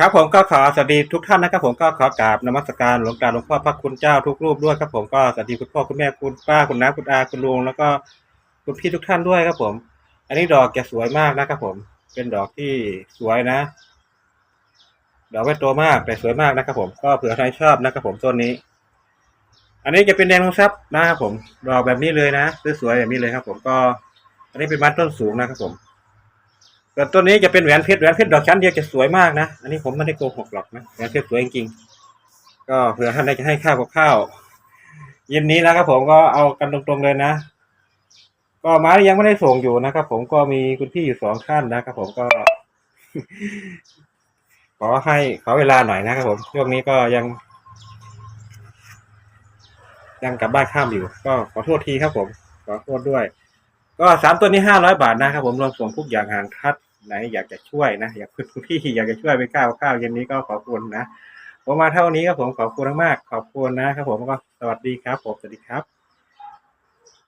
ครับผมก็ขอสวัสดีทุกท่านนะครับผมก็ขอกราบนมัสการหลวงตาหลวงพ่อพระคุณเจ้าทุกรูปด้วยครับผมก็สวัสดีคุณพ่อคุณแม่คุณป้าคุณน้าคุณอาคุณลุงแล้วก็คุณพี่ทุกท่านด้วยครับผม อันนี้ดอกจะสวยมากนะครับผม เป็นดอกที่สวยนะ ดอกไม่โตมากแต่สวยมากนะครับผมก็เผื่อใครชอบนะครับผมต้นนี้ อันนี้จะเป็นแดงทองทรัพย์นะครับผม ดอกแบบนี้เลยนะสวยๆแบบนี้เลยครับ ผมก็ อันนี้เป็นไม้ต้นสูงนะครับผม แต่ต้นนี้จะเป็นแหวนเพชรแหวนเพชรดอกชั้นเดียวจะสวยมากนะ อันนี้ผมไม่ได้โกหกหรอกนะแหวนเพชรสวยจริงๆก็เผื่อท่านใดจะให้ข้าวกับข้าวเย็นนี้นะครับผมก็เอากันตรงๆเลยนะ ก็ม้ยังไม่ได้ส่งอยู่นะครับผมก็มีคุณพี่อยู่สองท่านนะครับผมก็ ขอให้ขอเวลาหน่อยนะครับผมช่วงนี้ก็ยัง ยังกลับบ้านข้ามอยู่ ก็ขอโทษทีครับผมขอโทษด้วย ก็สามตัวนี้ห้าร้อยบาทนะครับผมรวมส่งทุกอย่างห่างคัด ไหนอยากจะช่วยนะอยากคุณพี่อยากจะช่วยไปก้าวข้าวเย็นนี้ก็ขอบคุณนะผมมาเท่านี้ครับผมขอบคุณมากขอบคุณนะครับผมก็สวัสดีครับผมสวัสดีครับ